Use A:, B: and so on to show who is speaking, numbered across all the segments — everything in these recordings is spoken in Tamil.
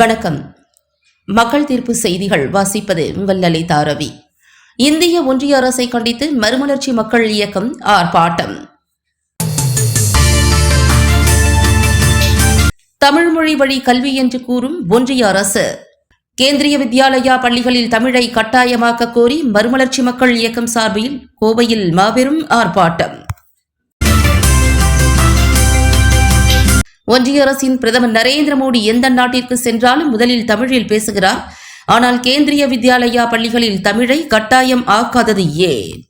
A: வணக்கம். மக்கள் தீர்ப்பு செய்திகள் வாசிப்பது உங்கள் லலிதா ரவி. இந்திய ஒன்றிய அரசை கண்டித்து மறுமலர்ச்சி மக்கள் இயக்கம் ஆர்ப்பாட்டம். தமிழ் மொழி வழி கல்வி என்று கூறும் ஒன்றிய அரசு. கேந்திரிய வித்யாலயா பள்ளிகளில் தமிழை கட்டாயமாக்க கோரி மறுமலர்ச்சி மக்கள் இயக்கம் சார்பில் கோவையில் மாபெரும் ஆர்ப்பாட்டம். ஒன்றிய அரசின் பிரதமர் நரேந்திர மோடி எந்த நாட்டிற்கு சென்றாலும் முதலில் தமிழில் பேசுகிறார். ஆனால் கேந்திரிய வித்யாலயா பள்ளிகளில் தமிழை கட்டாயம் ஆக்காதது ஏன்?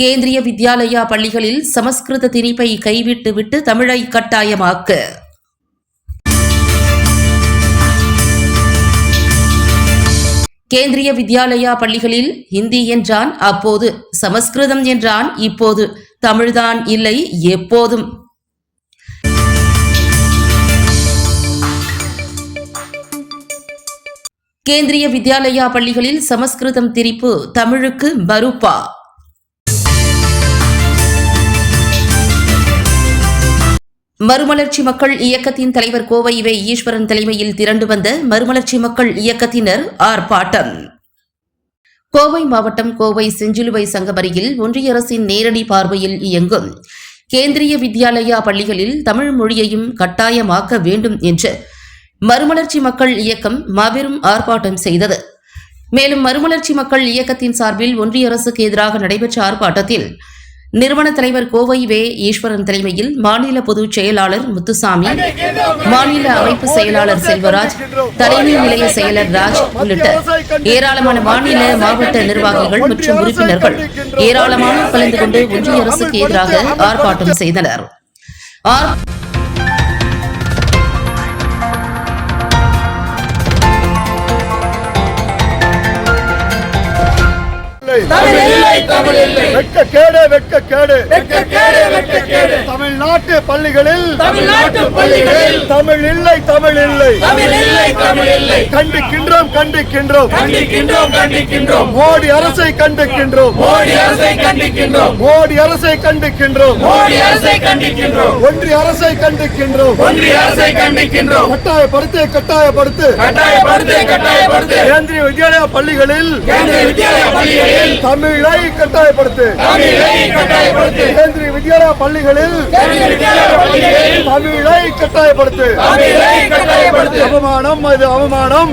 A: கேந்திரிய வித்யாலயா பள்ளிகளில் சமஸ்கிருத திணிப்பை கைவிட்டு விட்டு தமிழை கட்டாயமாக்க. கேந்திரிய வித்யாலயா பள்ளிகளில் ஹிந்தி என்றான் அப்போது சமஸ்கிருதம் என்றான் இப்போது தமிழ்தான் இல்லை எப்போதும். கேந்திரிய வித்யாலயா பள்ளிகளில் சமஸ்கிருதம் திரிப்பு தமிழுக்கு மறுப்பா? மறுமலர்ச்சி மக்கள் இயக்கத்தின் தலைவர் கோவை வே ஈஸ்வரன் தலைமையில் திரண்டு வந்த மறுமலர்ச்சி மக்கள் இயக்கத்தினர் ஆர்ப்பாட்டம். கோவை மாவட்டம் கோவை செஞ்சிலுவை சங்கமரியில் ஒன்றிய அரசின் நேரடி பார்வையில் இயங்கும். கேந்திரிய வித்யாலயா பள்ளிகளில் தமிழ் மொழியையும் கட்டாயமாக்க வேண்டும் என்று மறுமலர்ச்சி மக்கள் இயக்கம் மாபெரும் ஆர்ப்பாட்டம் செய்தது. மேலும் மறுமலர்ச்சி மக்கள் இயக்கத்தின் சார்பில் ஒன்றிய அரசுக்கு எதிராக நடைபெற்ற ஆர்ப்பாட்டத்தில் நிறுவன தலைவர் கோவை வே. ஈஸ்வரன் தலைமையில் மாநில பொதுச் செயலாளர் முத்துசாமி மாநில அமைப்பு செயலாளர் செல்வராஜ் தலைமை நிலைய செயலர் ராஜ் உள்ளிட்ட ஏராளமான மாநில மாவட்ட நிர்வாகிகள் மற்றும் உறுப்பினர்கள் ஏராளமானோர் கலந்து கொண்டு ஒன்றிய அரசுக்கு எதிராக ஆர்ப்பாட்டம் செய்தனர்.
B: தமிழ்
C: வெட்க கேடு வெட்க கேடு
B: வெட்க கேடு வெட்க கேடு
C: தமிழ்நாட்டு பள்ளிகளில்
B: தமிழ்நாட்டு பள்ளிகளில்
C: தமிழ் இல்லை தமிழ் இல்லை
B: தமிழில்லை தமிழில்லை.
C: கண்டிக்கின்றோம் கண்டிக்கின்றோம்.
B: கண்டிக்கின்றோம் கண்டிக்கின்றோம்.
C: மோடி அரசை கண்டிக்கின்றோம்.
B: மோடி அரசை கண்டிக்கின்றோம்.
C: மோடி அரசை கண்டிக்கின்றோம்.
B: மோடி அரசை கண்டிக்கின்றோம்.
C: ஒன்றிய அரசை கண்டிக்கின்றோம்.
B: ஒன்றிய அரசை கண்டிக்கின்றோம்.
C: கட்டாயப்படுத்து கட்டாயப்படுத்து.
B: கட்டாயப்படுத்து கட்டாயப்படுத்து.
C: கேந்திரிய வித்யாலயா பள்ளிகளில்
B: கேந்திரிய வித்யாலய பள்ளிகளில்
C: தமிழை கட்டாயப்படுத்து. கேந்திரிய வித்யாலயா பள்ளிகளில் தமிழை கட்டாயப்படுத்து. அவமானம் அது அவமானம்.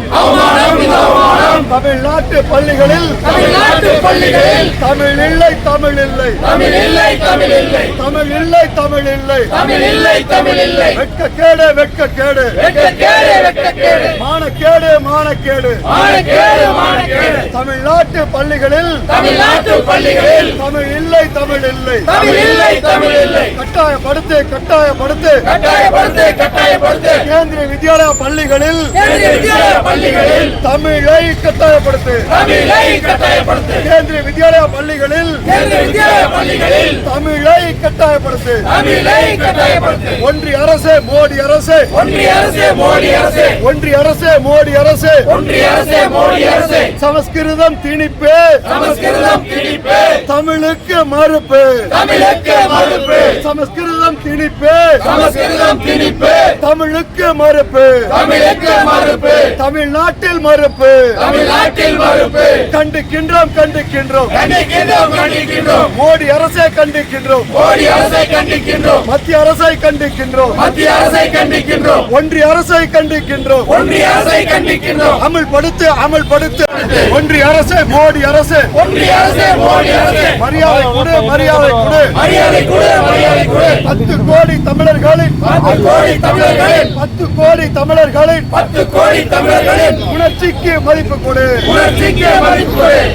C: தமிழ்நாட்டு பள்ளிகளில்
B: தமிழ்நாட்டு பள்ளிகளில்
C: தமிழ் இல்லை தமிழ் இல்லை.
B: தமிழ் இல்லை தமிழ் இல்லை.
C: தமிழ் இல்லை தமிழ் இல்லை.
B: தமிழ் இல்லை தமிழ் இல்லை.
C: வெட்க கேடு வெட்க கேடு
B: வெட்க கேடு வெட்க கேடு
C: மானக்கேடு மானக்கேடு.
B: மானக்கேடு மானக்கேடு.
C: தமிழ்நாட்டு பள்ளிகளில்
B: தமிழ்நாட்டு பள்ளிகளில்.
C: தமிழ் இல்லை தமிழ் இல்லை.
B: தமிழ் இல்லை தமிழ் இல்லை.
C: கட்டாயப்படுத்து கட்டாயப்படுத்து.
B: கட்டாயப்படுத்து கட்டாயப்படுத்து.
C: கேந்திரிய வித்யாலயா பள்ளிகளில்
B: கேந்திரிய வித்யாலய பள்ளிகளில்.
C: தமிழை கட்டாயப்படுத்து.
B: தமிழை கட்டாயப்படுத்து.
C: கேந்திரிய வித்யாலயா பள்ளிகளில்
B: கேந்திரிய வித்யாலய பள்ளிகளில்.
C: தமிழை கட்டாயப்படுத்து.
B: தமிழை கட்டாயப்படுத்து.
C: ஒன்றிய அரசு மோடி அரசு.
B: ஒன்றிய அரசு மோடி அரசு.
C: ஒன்றிய அரசு மோடி அரசு.
B: ஒன்றிய அரசு மோடி அரசு.
C: சமஸ்கிருதம் திணிப்பு.
B: சமஸ்கிருதம் திணிப்பு.
C: தமிழுக்கு மறுப்பு.
B: தமிழுக்கு மறுப்பு.
C: சமஸ்கிருதம் திணிப்பு.
B: சமஸ்கிருதம் திணிப்பு.
C: தமிழுக்கு மறுப்பு.
B: தமிழுக்கு மறுப்பு.
C: தமிழ்நாட்டில் மறுப்பு.
B: தமிழ்நாட்டில் மறுப்பு.
C: கண்டிக்கின்றோம் கண்டிக்கின்றோம்.
B: கண்டிக்கின்றோம் கண்டிக்கின்றோம்.
C: மோடி அரசை கண்டிக்கின்றோம்.
B: மோடி அரசை கண்டிக்கின்றோம்.
C: மத்திய அரசை கண்டிக்கின்றோம்.
B: மத்திய அரசை கண்டிக்கின்றோம்.
C: ஒன்றிய அரசை கண்டிக்கின்றோம்.
B: ஒன்றிய அரசை கண்டிக்கின்றோம்.
C: அமல்படுத்து அமல்படுத்து. ஒன்றிய அரசு மோடி அரசு.
B: ஒன்றிய அரசு மோடி அரசு.
C: மரியாதை கொடு மரியாதை கொடு.
B: மரியாதை கொடு மரியாதை கொடு.
C: பத்து கோடி தமிழர்களின்
B: பத்து கோடி தமிழர்களின்.
C: பத்து கோடி தமிழர்களின்
B: பத்து கோடி தமிழர்களின்.
C: உணர்ச்சிக்கு மதிப்பு கொடு.
B: உணர்ச்சிக்கு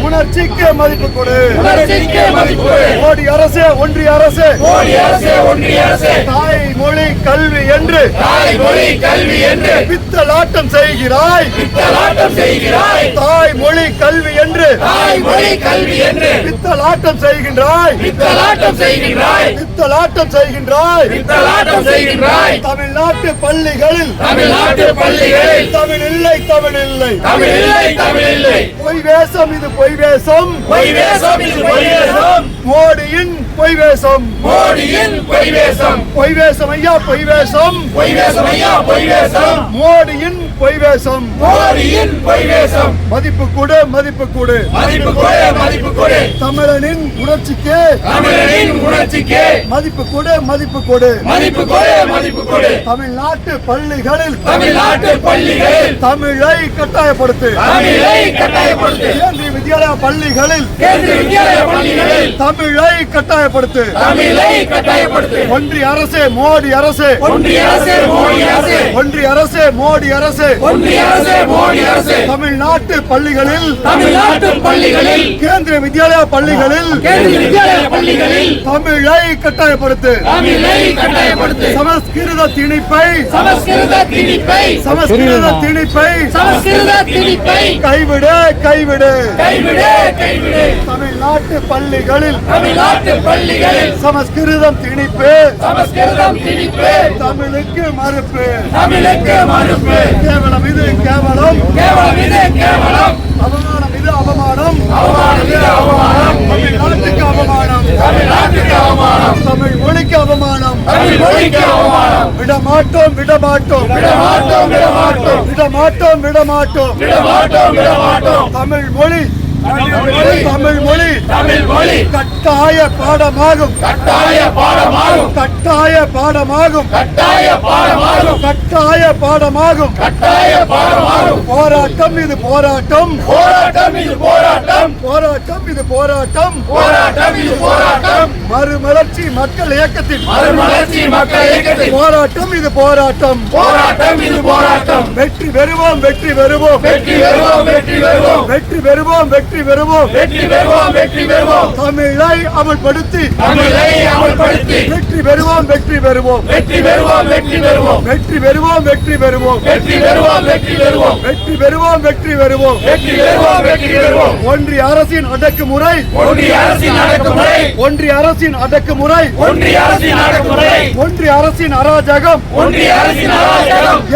C: உணர்ச்சிக்கு மதிப்பு கொடு.
B: உணர்ச்சிக்கு மதிப்பு. கொடு
C: மோடி அரசு ஒன்றிய அரசு.
B: மோடி அரசு ஒன்றிய அரசு.
C: தாய் மொழி கல்வி என்று
B: தாய் மொழி கல்வி என்று
C: பித்தலாட்டம் செய்கிறாய்.
B: பித்தலாட்டம் செய்கிறாய்.
C: தாய் மொழி கல்வி என்று
B: தாய் மொழி கல்வி என்று
C: பித்தலாட்டம் செய்கின்றாய்.
B: பித்தலாட்டம் செய்கின்றாய்.
C: பித்தலாட்டம் செய்கின்றாய்.
B: பித்தலாட்டம் செய்கின்றாய்.
C: தமிழ்நாட்டு பள்ளிகளில்
B: தமிழ்நாட்டு பள்ளிகளில்
C: தமிழ் இல்லை தமிழ் இல்லை.
B: தமிழ் இல்லை தமிழ் இல்லை.
C: பொய் வேஷம் இது பொய் வேஷம்.
B: பொய் வேஷம் இது பொய் வேஷம்.
C: மோடியின் பொய் வேஷம்
B: மோடியின் பொய் வேஷம்
C: பொய் வேஷம் ஐயா பொய் வேஷம்
B: பொய் வேஷம் ஐயா பொய் வேஷம்
C: மோடியின் பொய் வேஷம்
B: மோடியின் பொய் வேஷம்
C: மதிப்பு கொடு மதிப்பு கொடு.
B: மதிப்பு கொடு மதிப்பு கொடு.
C: தமிழனின் உணர்ச்சிக்கு.
B: தமிழரின் உணர்ச்சிக்கு.
C: மதிப்பு கொடு மதிப்பு கொடு.
B: மதிப்பு கொடு மதிப்பு கொடு.
C: தமிழ்நாட்டு பள்ளிகளில்.
B: தமிழ்நாட்டு பள்ளிகளில்.
C: தமிழை கட்டாயப்படுத்து.
B: தமிழை கட்டாயப்படுத்து.
C: கேந்திரிய வித்யாலயா பள்ளிகளில்.
B: கேந்திரிய வித்யாலய பள்ளிகளில்.
C: தமிழை கட்டாயப்படுத்து.
B: தமிழை கட்டாயப்படுத்து.
C: ஒன்றிய அரசே மோடி அரசு.
B: ஒன்றிய அரசு மோடி அரசு.
C: ஒன்றிய அரசே மோடி அரசு.
B: ஒன்றிய அரசு மோடி அரசு.
C: தமிழ்நாட்டு பள்ளிகளில்
B: தமிழ்நாட்டு பள்ளிகளில்.
C: கேந்திரிய வித்யாலயா பள்ளிகளில்
B: கேந்திரிய வித்யாலய பள்ளிகளில்.
C: தமிழை கட்டாயப்படுத்து.
B: தமிழை கட்டாயப்படுத்து.
C: சமஸ்கிருத திணிப்பை
B: சமஸ்கிருத திணிப்பை.
C: சமஸ்கிருத திணிப்பை
B: சமஸ்கிருத திணிப்பை.
C: கைவிடு கைவிடு.
B: கைவிடு கைவிடு.
C: தமிழ்நாட்டு பள்ளிகளில்
B: தமிழ்நாட்டு பள்ளிகளில்
C: சமஸ்கிருதம் திணிப்பு.
B: சமஸ்கிருதம் திணிப்பு.
C: தமிழுக்கு மறுப்பு.
B: தமிழுக்கு மறுப்பு.
C: கேவலம் இது கேவலம்.
B: கேவலம் இது கேவலம்.
C: அவமானம் இது அவமானம்.
B: அவமானம் இது அவமானம்.
C: தமிழ்நாட்டுக்கு அவமானம்.
B: தமிழ்நாட்டுக்கு அவமானம்.
C: தமிழ் மொழிக்கு அவமானம்.
B: தமிழ் மொழிக்கு அவமானம்.
C: விடமாட்டோம் விடமாட்டோம்.
B: விடமாட்டோம் விடமாட்டோம்.
C: விடமாட்டோம் விடமாட்டோம்.
B: விடமாட்டோம் விடமாட்டோம்.
C: தமிழ் மொழி. தமிழ் மொழி.
B: தமிழ் மொழி.
C: கட்டாய பாடமாகும்.
B: கட்டாய பாடமாகும்.
C: கட்டாய பாடமாகும்.
B: கட்டாய பாடமாகும்.
C: கட்டாய பாடமாகும்.
B: கட்டாய பாடமாகும்.
C: போராட்டம் இது போராட்டம்.
B: போராட்டம் இது போராட்டம்.
C: போராட்டம் இது போராட்டம்.
B: போராட்டம் இது போராட்டம்.
C: மறுமலர்ச்சி மக்கள் இயக்கத்தின்
B: மறுமலர்ச்சி மக்கள் இயக்கத்தில்.
C: போராட்டம் இது போராட்டம்.
B: போராட்டம் இது போராட்டம்
C: வெற்றி பெறுவோம் வெற்றி பெறுவோம்
B: வெற்றி பெறுவோம் வெற்றி பெறுவோம்
C: வெற்றி பெறுவோம் வெற்றி பெறுவோம்
B: வெற்றி பெறுவோம் வெற்றி பெறுவோம்
C: தமிழை அமல்படுத்தி
B: தமிழை அமல்படுத்தி
C: வெற்றி பெறுவோம் வெற்றி பெறுவோம்
B: வெற்றி பெறுவோம் வெற்றி பெறுவோம்
C: வெற்றி பெறுவோம் வெற்றி பெறுவோம்
B: வெற்றி பெறுவோம் வெற்றி பெறுவோம்
C: வெற்றி பெறுவோம் வெற்றி பெறுவோம்
B: வெற்றி பெறுவோம் வெற்றி பெறுவோம்
C: ஒன்றிய அரசின் அடக்குமுறை
B: ஒன்றிய அரசின் அடக்குமுறை
C: ஒன்றிய அரசின் அடக்குமுறை
B: ஒன்றிய அரசின் அடக்குமுறை
C: ஒன்றிய அரசின் அராஜகம்
B: ஒன்றிய அரசின்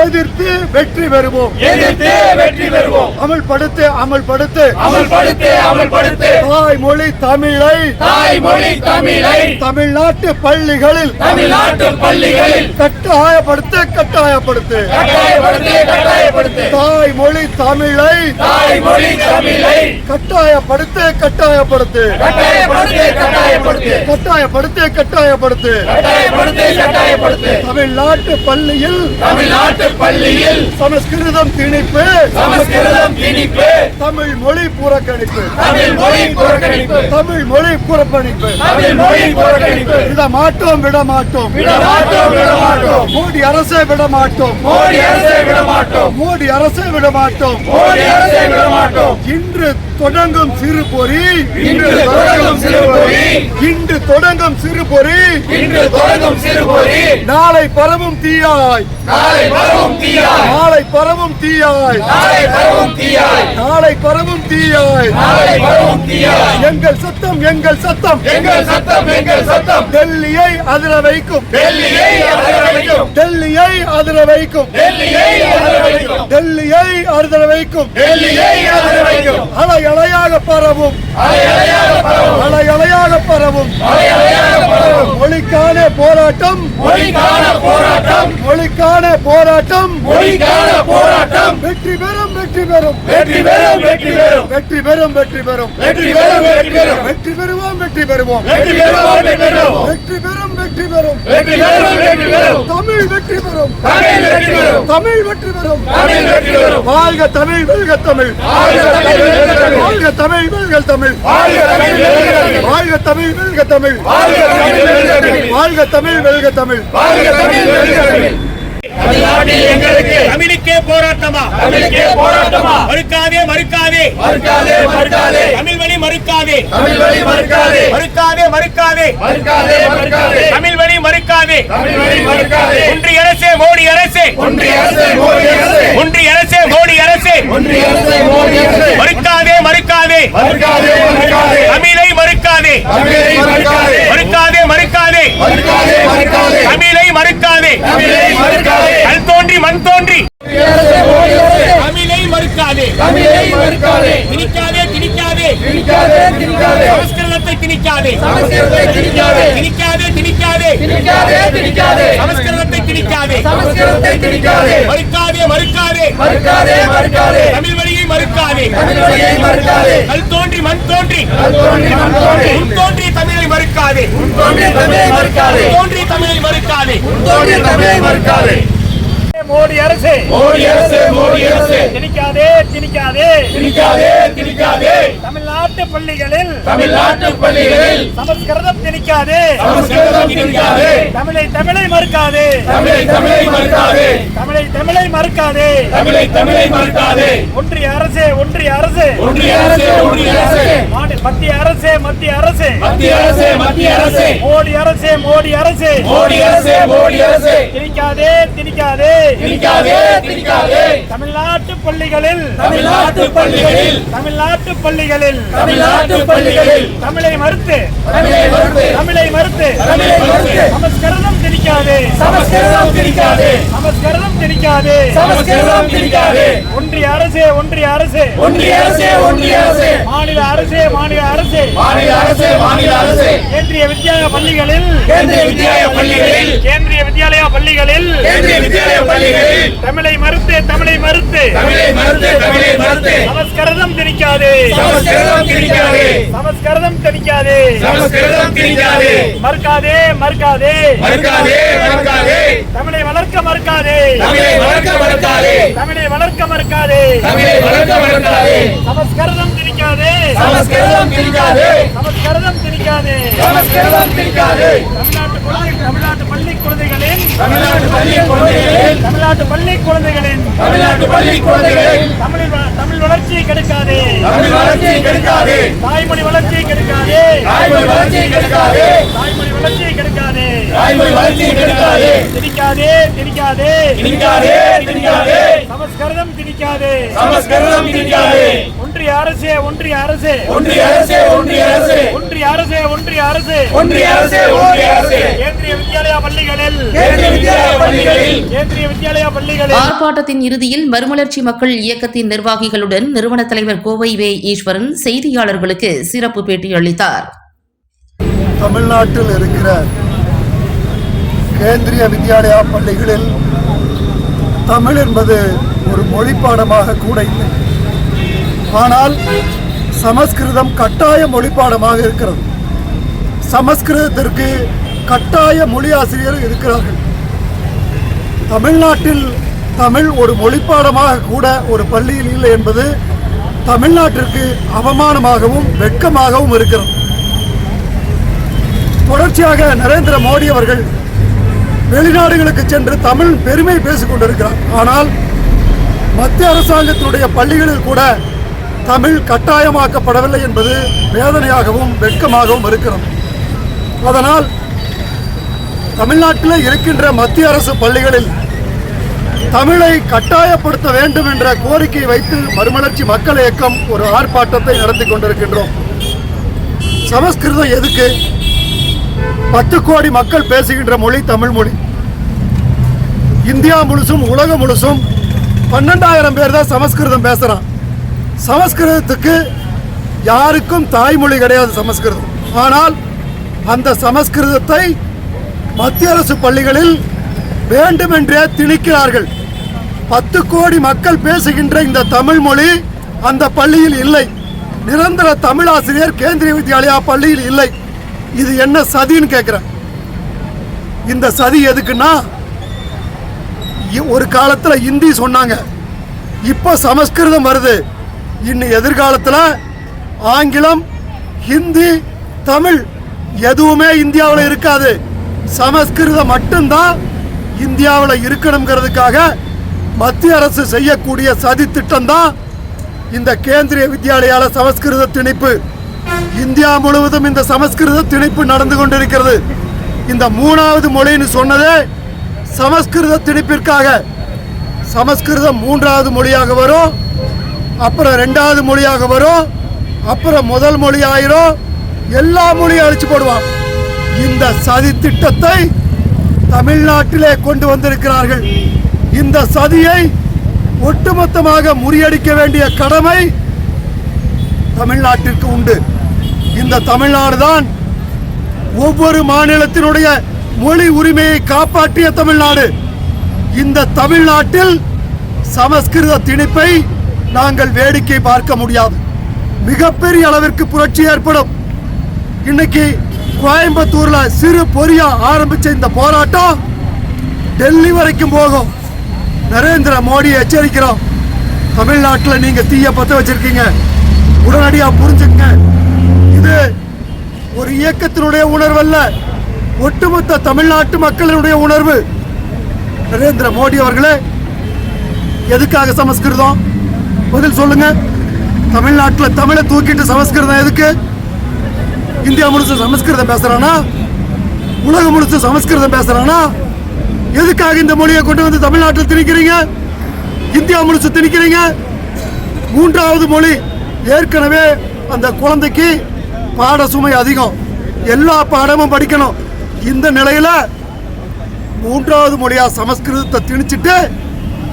C: எதிர்த்து வெற்றி பெறுவோம்.
B: எதிர்த்து வெற்றி பெறுவோம்.
C: அமல்படுத்து அமல்படுத்து.
B: அமல்படுத்து அமல்படுத்து.
C: தாய்மொழி தமிழை.
B: தாய்மொழி தமிழை.
C: தமிழ்நாட்டு பள்ளிகளில்.
B: தமிழ்நாட்டு பள்ளிகளில்.
C: கட்டாயப்படுத்து கட்டாயப்படுத்து.
B: கட்டாயப்படுத்து கட்டாயப்படுத்து.
C: தாய்மொழி தமிழை.
B: தாய்மொழி தமிழை.
C: கட்டாயப்படுத்து கட்டாயப்படுத்து.
B: கட்டாயப்படுத்து கட்டாயப்படுத்து.
C: கட்டாயப்படுத்து கட்டாயப்படுத்து.
B: கட்டாயப்படுத்து கட்டாயப்படுத்து.
C: தமிழ்நாட்டு பள்ளியில்
B: தமிழ்நாட்டு பள்ளியில்
C: சமஸ்கிருதம் திணிப்பு
B: சமஸ்கிருதம் திணிப்பு
C: தமிழ் மொழி புறக்கணிப்பு.
B: தமிழ் மொழி புறக்கணிப்பு.
C: தமிழ் மொழி புறக்கணிப்பு.
B: தமிழ் மொழி புறக்கணிப்பு.
C: விட மாட்டோம் விட மாட்டோம்
B: விடமாட்டோம் விடமாட்டோம்.
C: மோடி அரசை விட மாட்டோம்
B: மோடி அரசை விடமாட்டோம்.
C: மோடி அரசை விட மாட்டோம்
B: மோடி அரசை விடமாட்டோம்.
C: இன்று தொடங்கும் சிறு பொறி
B: இன்று தொடங்கும் சிறுபொறி.
C: இன்று தொடங்கும் சிறு பொறி
B: இன்று தொடங்கும் சிறுபொறி.
C: நாளை பரவும் தீயாய்.
B: நாளை பரவும் தீயாய்.
C: நாளை பரவும் தீயாய்.
B: நாளை பரவும் தீயாய்.
C: நாளை பரவும் தீயாய்.
B: நாளை பரவும் தீயாய்.
C: எங்கள் சத்தம் எங்கள் சத்தம்.
B: எங்கள் சத்தம் எங்கள் சத்தம்.
C: டெல்லியை அதிர வைக்கும்.
B: டெல்லியை அதிர வைக்கும்.
C: டெல்லியை அதிர வைக்கும்.
B: டெல்லியை அதிர வைக்கும்.
C: டெல்லியை அதிர வைக்கும்.
B: டெல்லியை அதிர வைக்கும்.
C: அலை அலையாக பரவும்.
B: அலை அலையாக பரவும்.
C: அலை அலையாக பரவும்.
B: அலை அலையாக பரவும்.
C: மொழிக்கான போராட்டம்.
B: மொழிக்கான போராட்டம்.
C: மொழிக்கான போராட்டம்.
B: மொழிக்கான போராட்டம்.
C: வெற்றி பெறும் வெற்றி பெறும்.
B: வெற்றி பெறும் வெற்றி பெறும்.
C: வெற்றி பெறும் வெற்றி பெறும்.
B: வெற்றி பெறும் வெற்றி
C: பெறுவோம் வெற்றி பெறுவோம்.
B: வெற்றி பெறுவோம் வெற்றி பெறுவோம்.
C: வெற்றி பெறும் வெற்றி பெறும்.
B: வெற்றி பெறும் வெற்றி பெறும்
C: தமிழ் வெற்றி பெறும்.
B: தமிழ் வெற்றி பெறும்
C: தமிழ் வெற்றி பெறும்.
B: தமிழ் வெற்றி பெறும்
C: வாழ்க தமிழ் வெல்க தமிழ்.
B: வாழ்க தமிழ் வெல்க தமிழ்.
C: வாழ்க தமிழ் வெல்க தமிழ்.
B: வாழ்க தமிழ் வெல்க தமிழ்.
C: வாழ்க தமிழ் வெல்க தமிழ்.
B: வாழ்க தமிழ் வெல்க தமிழ்.
D: தமிழுக்கே போராட்டமா?
B: தமிழுக்கே போராட்டமா?
D: மறுக்காதே மறுக்காதே.
B: மறுக்காதே மறுக்காதே.
D: தமிழ் வழி மறுக்காதே.
B: தமிழ் வழி மறுக்காதே.
D: மறுக்காதே மறுக்காதே.
B: மறுக்காதே மறுக்காதே.
D: தமிழ் வழி மறுக்காதே.
B: தமிழ் வழி மறுக்காதே.
D: ஒன்றிய அரசே மோடி அரசே.
B: ஒன்றிய அரசு மோடி அரசு.
D: ஒன்றிய அரசே மோடி அரசே.
B: ஒன்றிய அரசு மோடி அரசு.
D: மறுக்காதே மறுக்காதே.
B: மறுக்காதே மறுக்காதே.
D: தமிழை மறுக்காதே.
B: தமிழை மறுக்காதே
D: மறுக்காதே மறுக்காதே
B: மறுக்காதே
D: தமிழை மறுக்காதே. கல் தோன்றி மண் தோன்றி. தமிழை மறுக்காதே.
B: தமிழை மறுக்காதே.
D: திணிக்காதே திணிக்காதே.
B: திணிக்காதே திணிக்காதே.
D: சமஸ்கிருதத்தை திணிக்காதே.
B: சமஸ்கிருதத்தை திணிக்காதே.
D: திணிக்காதே திணிக்காதே.
B: திணிக்காதே திணிக்காதே.
D: சமஸ்கிருதத்தை திணிக்காதே.
B: சமஸ்கிருதத்தை திணிக்காதே.
D: மறுக்காதே மறுக்காதே.
B: மறுக்காதே மறுக்காதே.
D: தமிழ் வழியை மறுக்காதே.
B: தமிழ் மொழியை மறுக்காதே.
D: கல் தோன்றி மண் தோன்றி.
B: கல் தோன்றி மண் தோன்றி.
D: உன் தோன்றி தமிழை மறுக்காதே.
B: தோன்றி தமிழை மறுக்காதே.
D: மறுக்காதே.
B: தமிழை மறுக்காதே.
E: மோடி அரசு.
B: மோடி அரசு மோடி அரசு.
E: திணிக்காதே திணிக்காதே.
B: திணிக்காதே திணிக்காதே.
E: தமிழ்நாட்டு பள்ளிகளில்
B: தமிழ்நாட்டு பள்ளிகளில்
E: சமஸ்கிருதம் திணிக்காதே.
B: சமஸ்கிருதம் திணிக்காதே.
E: தமிழை தமிழை மறுக்காதே.
B: தமிழை தமிழை மறுக்காதே.
E: தமிழை தமிழை மறுக்காதே.
B: தமிழை தமிழை மறுக்காதே.
E: ஒன்றிய அரசு ஒன்றிய அரசு.
B: ஒன்றிய அரசு ஒன்றிய அரசு.
E: மத்திய அரசு மத்திய அரசு.
B: மத்திய அரசு மத்திய அரசு.
E: மோடி அரசு மோடி அரசு.
B: மோடி அரசு மோடி அரசு.
E: திணிக்காதே திணிக்காதே.
B: திணிக்காதே திணிக்காதே.
E: தமிழ்நாட்டு பள்ளிகளில்
B: தமிழ்நாட்டு பள்ளிகளில்.
E: தமிழ்நாட்டு பள்ளிகளில்.
B: தமிழ்நாட்டு பள்ளிகளில்.
E: தமிழை மறுத்து
B: தமிழை மறுத்து.
E: தமிழை மறுத்து.
B: தமிழை மறுத்து.
E: திணிக்காதே
B: சமஸ்கிருதம் திணிக்காதே
E: சமஸ்கிருதம் திணிக்காதே
B: சமஸ்கிருதம் திணிக்காதே
E: ஒன்றிய அரசு ஒன்றிய அரசு.
B: ஒன்றிய அரசு ஒன்றிய அரசு.
E: மாநில அரசு மாநில அரசு.
B: மாநில அரசு மாநில அரசு.
E: கேந்திரிய வித்யாலயா பள்ளிகளில்.
B: கேந்திரிய வித்யாலய பள்ளிகளில்.
E: கேந்திரிய வித்யாலயா பள்ளிகளில்.
B: கேந்திரிய வித்யாலய பள்ளிகளில்.
E: தமிழை மறுத்து தமிழை மறுத்து.
B: தமிழை மறுத்து தமிழை மறுத்து.
E: சமஸ்கிருதம் திணிக்காதே
B: சமஸ்கிருதம் திணிக்காதே
E: சமஸ்கிருதம் திணிக்காதே
B: சமஸ்கிருதம் திணிக்காதே
E: மறுக்காதே மறுக்காதே.
B: மறுக்காதே மறுக்காதே.
E: தமிழை வளர்க்க மறுக்காதே.
B: தமிழை வளர்க்க மறுக்காதே.
E: தமிழை வளர்க்க மறுக்காதே.
B: தமிழை வளர்க்க மறுக்காதே.
E: சமஸ்கிருதம் திணிக்காதே
B: சமஸ்கிருதம் திணிக்காதே
E: சமஸ்கிருதம் திணிக்காதே
B: சமஸ்கிருதம் திணிக்காதே
E: தமிழ்நாட்டு தமிழ்நாட்டு
B: தமிழ்நாட்டு பள்ளி குழந்தைகளில்
E: தமிழ்நாட்டு பள்ளி குழந்தைகளின்
B: தமிழ்நாட்டு பள்ளி குழந்தைகளில்
E: தமிழ் தமிழ் வளர்ச்சியை கெடுக்காதே.
B: தமிழ் வளர்ச்சியை கெடுக்காதே.
E: தாய்மொழி வளர்ச்சியை கெடுக்காதே.
B: தாய்மொழி வளர்ச்சியை கெடுக்காதே.
E: தாய்மொழி வளர்ச்சியை கெடுக்காதே.
B: தாய்மொழி வளர்ச்சியை கெடுக்காதே.
E: திணிக்காதே திணிக்காதே.
B: திணிக்காதே திணிக்காதே.
E: சமஸ்கிருதம் திணிக்காதே.
B: சமஸ்கிருதம் திணிக்காதே.
E: ஒன்றிய அரசு ஒன்றிய அரசு.
B: ஒன்றிய அரசு ஒன்றிய அரசு.
E: ஒன்றிய அரசு ஒன்றிய அரசு.
B: ஒன்றிய அரசு ஒன்றிய அரசு.
E: கேந்திரிய வித்யாலயா பள்ளிகளில்.
B: கேந்திரிய வித்யாலய பள்ளிகளில்.
E: கேந்திரிய வித்யாலயா பள்ளிகளில்.
A: ஆர்ப்பாட்டத்தின் இறுதியில் மறுமலர்ச்சி மக்கள் இயக்கத்தின் நிர்வாகிகளுடன் நிறுவன தலைவர் கோவை வே ஈஸ்வரன் செய்தியாளர்களுக்கு சிறப்பு பேட்டி அளித்தார்.
C: தமிழ்நாட்டில் இருக்கிற கேந்திரிய வித்யாலயா பள்ளிகளில் தமிழ் என்பது ஒரு மொழி பாடமாக கூட இல்லை. ஆனால் சமஸ்கிருதம் கட்டாய மொழி பாடமாக இருக்கிறது. சமஸ்கிருதத்திற்கு கட்டாய மொழி ஆசிரியர் இருக்கிறார்கள். தமிழ்நாட்டில் தமிழ் ஒரு மொழிப்பாடமாக கூட ஒரு பள்ளியில் இல்லை என்பது தமிழ்நாட்டிற்கு அவமானமாகவும் வெட்கமாகவும் இருக்கிறது. தொடர்ச்சியாக நரேந்திர மோடி அவர்கள் வெளிநாடுகளுக்கு சென்று தமிழ் பெருமை பேசிக் கொண்டிருக்கிறார். ஆனால் மத்திய அரசாங்கத்தினுடைய பள்ளிகளில் கூட தமிழ் கட்டாயமாக்கப்படவில்லை என்பது வேதனையாகவும் வெட்கமாகவும் இருக்கிறது. அதனால் தமிழ்நாட்டில் இருக்கின்ற மத்திய அரசு பள்ளிகளில் தமிழை கட்டாயப்படுத்த வேண்டும் என்ற கோரிக்கையை வைத்து மறுமலர்ச்சி மக்கள் இயக்கம் ஒரு ஆர்ப்பாட்டத்தை நடத்தி கொண்டிருக்கின்றோம். சமஸ்கிருதம் எதுக்கு? பத்து கோடி மக்கள் பேசுகின்ற மொழி தமிழ் மொழி. இந்தியா முழுசும் உலகம் முழுசும் பன்னெண்டாயிரம் பேர் தான் சமஸ்கிருதம் பேசுகிறான் சமஸ்கிருதத்துக்கு யாருக்கும் தாய்மொழி கிடையாது சமஸ்கிருதம். ஆனால் அந்த சமஸ்கிருதத்தை மத்திய அரசு பள்ளிகளில் வேண்டுமென்றே திணிக்கிறார்கள். பத்து கோடி மக்கள் பேசுகின்ற இந்த தமிழ் மொழி அந்த பள்ளியில் இல்லை. நிரந்தர தமிழ் ஆசிரியர் கேந்திரிய வித்யாலயா பள்ளியில் இல்லை. இது என்ன சதின்னு கேட்குறேன் இந்த சதி எதுக்குன்னா இ- ஒரு காலத்தில் ஹிந்தி சொன்னாங்க. இப்போ சமஸ்கிருதம் வருது. இன்னும் எதிர்காலத்தில் ஆங்கிலம் ஹிந்தி தமிழ் எதுவுமே இந்தியாவில் இருக்காது. சமஸ்கிருதம் மட்டும்தான் இந்தியாவில் இருக்கணுங்கிறதுக்காக மத்திய அரசு செய்யக்கூடிய சதி திட்டம் தான் இந்த கேந்திரிய வித்யாலயால சமஸ்கிருத திணிப்பு. இந்தியா முழுவதும் இந்த சமஸ்கிருத திணிப்பு நடந்து கொண்டிருக்கிறது. இந்த மூணாவது மொழின்னு சொன்னதே சமஸ்கிருத திணிப்பிற்காக. சமஸ்கிருதம் மூன்றாவது மொழியாக வரும் அப்புறம் ரெண்டாவது மொழியாக வரும் அப்புறம் முதல் மொழி ஆயிரும். எல்லா மொழியும் அழிச்சு போடுவான். இந்த சதி திட்டத்தை தமிழ்நாட்டிலே கொண்டு வந்திருக்கிறார்கள். இந்த சதியை ஒட்டுமொத்தமாக முறியடிக்க வேண்டிய கடமை தமிழ்நாட்டிற்கு உண்டு. இந்த தமிழ்நாடு தான் ஒவ்வொரு மாநிலத்தினுடைய மொழி உரிமையை காப்பாற்றிய தமிழ்நாடு. இந்த தமிழ்நாட்டில் சமஸ்கிருத திணிப்பை நாங்கள் வேடிக்கை பார்க்க முடியாது. மிகப்பெரிய அளவிற்கு புரட்சி ஏற்படும். இன்னைக்கு கோயம்புத்தூர்ல சிறு பொறியா ஆரம்பிச்ச இந்த போராட்டம் டெல்லி வரைக்கும் போகும். நரேந்திர மோடி எச்சரிக்கிறோம். தமிழ்நாட்டில் நீங்க தீய பத்த வச்சிருக்கீங்க. உடனடியாக புரிஞ்சுக்கங்க. ஒரு இயக்கத்தினுடைய உணர்வு அல்ல ஒட்டுமொத்த தமிழ்நாட்டு மக்களினுடைய உணர்வு. நரேந்திர மோடி அவர்களே எதுக்காக சமஸ்கிருதம்? பதில் சொல்லுங்க. தமிழ்நாட்டில் தமிழை தூக்கிட்டு சமஸ்கிருதம் எதுக்கு? இந்தியா முழுசு சமஸ்கிருதம் பேசுறானா? உலகம் முழுசு சமஸ்கிருதம் பேசுறானா? எதுக்காக இந்த மொழியை கொண்டு வந்து தமிழ்நாட்டில் திணிக்கிறீங்க? இந்தியா முழுசு திணிக்கிறீங்க? மூன்றாவது மொழி ஏற்கனவே அந்த குழந்தைக்கு பாட சுமை அதிகம். எல்லா பாடமும் படிக்கணும். இந்த நிலையில் மூன்றாவது மொழியாக சமஸ்கிருதத்தை திணிச்சிட்டு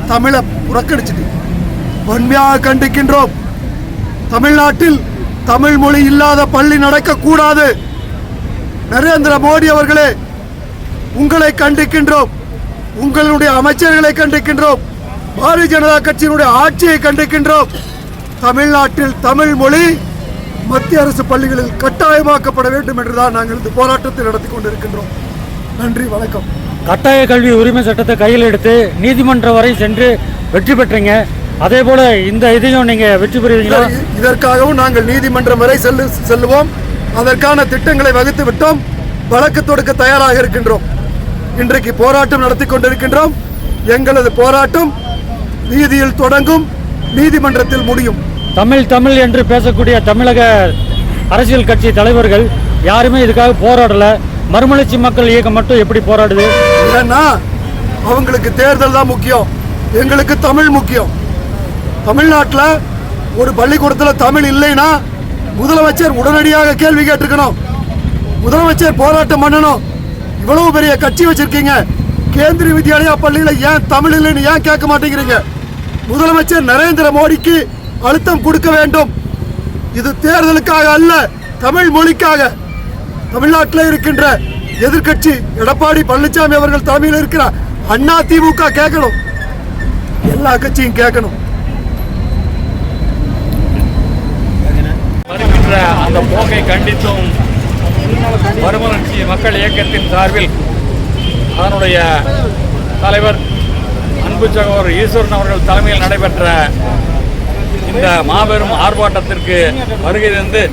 C: தமிழை புறக்கணிச்சிட்டு. வன்மையாக கண்டிக்கின்றோம். தமிழ்நாட்டில் தமிழ் மொழி இல்லாத பள்ளி நடக்கக்கூடாது. நரேந்திர மோடி அவர்களே உங்களை கண்டிக்கின்றோம். உங்களுடைய அமைச்சர்களை கண்டிக்கின்றோம். பாரதிய ஜனதா கட்சியினுடைய ஆட்சியை கண்டிக்கின்றோம். தமிழ்நாட்டில் தமிழ் மொழி மத்திய அரசு பள்ளிகளில் கட்டாயமாக்கப்பட வேண்டும் என்றுதான் நாங்கள் இந்த போராட்டத்தை நடத்தி கொண்டிருக்கின்றோம். நன்றி வணக்கம்.
F: கட்டாய கல்வி உரிமை சட்டத்தை கையில் எடுத்து நீதிமன்றம் வரை சென்று வெற்றி பெற்றீங்க. அதே போல இந்த இதையும் நீங்க வெற்றி பெறுவீங்களா?
C: இத- இதற்காகவும் நாங்கள் நீதிமன்றம் வரை செல்லு செல்லுவோம். அதற்கான திட்டங்களை வகுத்து விட்டோம். வழக்கு தொடுக்க தயாராக இருக்கின்றோம். இன்றைக்கு போராட்டம் நடத்தி கொண்டிருக்கின்றோம். எங்களது போராட்டம் நீதியில் தொடங்கும் நீதிமன்றத்தில் முடியும்.
F: தமிழ் தமிழ் என்று பேசக்கூடிய தமிழக அரசியல் கட்சி தலைவர்கள் யாருமே இதுக்காக போராடல. மறுமலர்ச்சி மக்கள் இயக்கம் மட்டும் எப்படி போராடுது?
C: ஏன்னா அவங்களுக்கு தேர்தல் தான் முக்கியம். எங்களுக்கு தமிழ் முக்கியம். தமிழ்நாட்டில் ஒரு பள்ளிக்கூடத்தில் தமிழ் இல்லைன்னா முதலமைச்சர் உடனடியாக கேள்வி கேட்டிருக்கணும். முதலமைச்சர் போராட்டம் பண்ணணும். இவ்வளவு பெரிய கட்சி வச்சிருக்கீங்க. கேந்திரிய வித்யாலயா பள்ளியில் ஏன் தமிழ் இல்லைன்னு ஏன் கேட்க மாட்டேங்கிறீங்க? முதலமைச்சர் நரேந்திர மோடிக்கு அழுத்தம் கொடுக்க வேண்டும். இது தேர்தலுக்காக அல்ல தமிழ் மொழிக்காக. தமிழ்நாட்டில் இருக்கின்ற எதிர்க்கட்சி எடப்பாடி பழனிசாமி அவர்கள் தலைமையில் இருக்கிற அண்ணா திமுக கேட்கணும். எல்லா கட்சியும் கேட்கணும்.
G: அந்த போக்கை கண்டித்தும் மறுமலர்ச்சி மக்கள் இயக்கத்தின் சார்பில் அதனுடைய தலைவர் அன்பு சகோதரர் ஈஸ்வரன் அவர்கள் தலைமையில் நடைபெற்ற இந்த மாபெரும் ஆர்ப்பாட்டத்திற்கு வருகை தந்து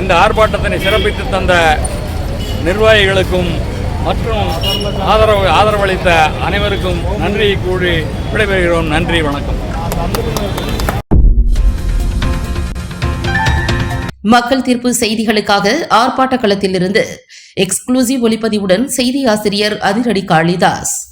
G: இந்த ஆர்ப்பாட்டத்தினை சிறப்பித்து தந்த நிர்வாகிகளுக்கும் மற்றும் ஆதரவு ஆதரவளித்த அனைவருக்கும் நன்றியை கூறி விடைபெறுகிறோம். நன்றி வணக்கம்.
A: மக்கள் தீர்ப்பு செய்திகளுக்காக ஆர்ப்பாட்ட களத்திலிருந்து எக்ஸ்க்ளூசிவ் ஒளிப்பதிவுடன் செய்தி ஆசிரியர் அதிரடி காளிதாஸ்.